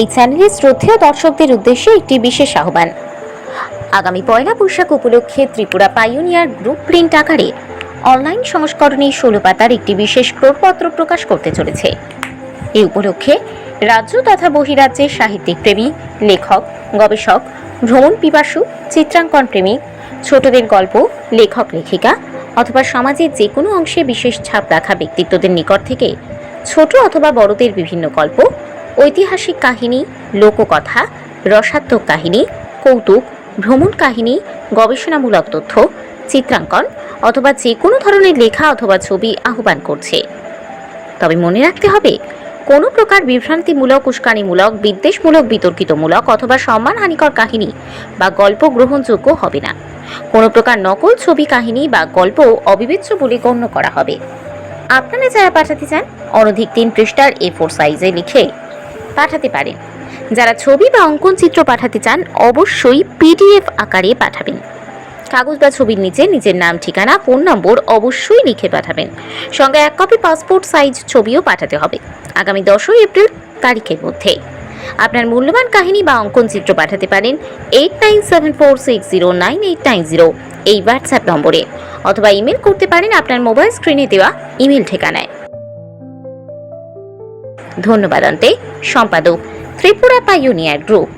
এই চ্যানেলের শ্রদ্ধেয় দর্শকদের উদ্দেশ্যে একটি বিশেষ আহ্বান। আগামী পয়লা বৈশাখ উপলক্ষে ত্রিপুরা পাইওনিয়ার গ্রুপ প্রিন্ট আকারে অনলাইন সংস্করণে ষোলো পাতার একটি বিশেষ ক্রোড়পত্র প্রকাশ করতে চলেছে। এই উপলক্ষে রাজ্য তথা বহিরাজ্যের সাহিত্যিক প্রেমী, লেখক, গবেষক, ভ্রমণ পিপাসু, চিত্রাঙ্কন প্রেমী, ছোটদের গল্প, লেখক, লেখিকা অথবা সমাজের যে কোনো অংশে বিশেষ ছাপ রাখা ব্যক্তিত্বদের নিকট থেকে ছোট অথবা বড়দের বিভিন্ন গল্প ঐতিহাসিক কাহিনী, লোককথা, রসাত্মক কাহিনী, কৌতুক, ভ্রমণ কাহিনী, গবেষণামূলক তথ্য, চিত্রাঙ্কন অথবা যে কোনো ধরনের লেখা অথবা ছবি আহ্বান করছে। তবে মনে রাখতে হবে, কোনো প্রকার বিভ্রান্তিমূলক, উস্কানিমূলক, বিদ্বেষমূলক, বিতর্কিতমূলক অথবা সম্মানহানিকর কাহিনী বা গল্প গ্রহণযোগ্য হবে না। কোনো প্রকার নকল ছবি কাহিনী বা গল্প অবিবেচ্য বলে গণ্য করা হবে। আপনারা যারা পাঠাতে চান, অনধিক তিন পৃষ্ঠার এ ফোর সাইজে লিখে পাঠাতে পারেন যারা ছবি বা অঙ্কন চিত্র পাঠাতে চান, অবশ্যই পিডিএফ আকারে পাঠাবেন। কাগজ বা ছবির নিচে নিজের নাম, ঠিকানা, ফোন নম্বর অবশ্যই লিখে পাঠাবেন। সঙ্গে এক কপি পাসপোর্ট সাইজ ছবিও পাঠাতে হবে। আগামী দশই এপ্রিল তারিখের মধ্যে। আপনার মূল্যবান কাহিনী বা অঙ্কন চিত্র পাঠাতে পারেন eight nine seven four six zero nine eight nine zero এই হোয়াটসঅ্যাপ নম্বরে। অথবা ইমেল করতে পারেন আপনার মোবাইল স্ক্রিনে দেওয়া ইমেল ঠিকানায়। ধন্যবাদ অন্তে সম্পাদক ত্রিপুরা পাইওনিয়ার গ্রুপ।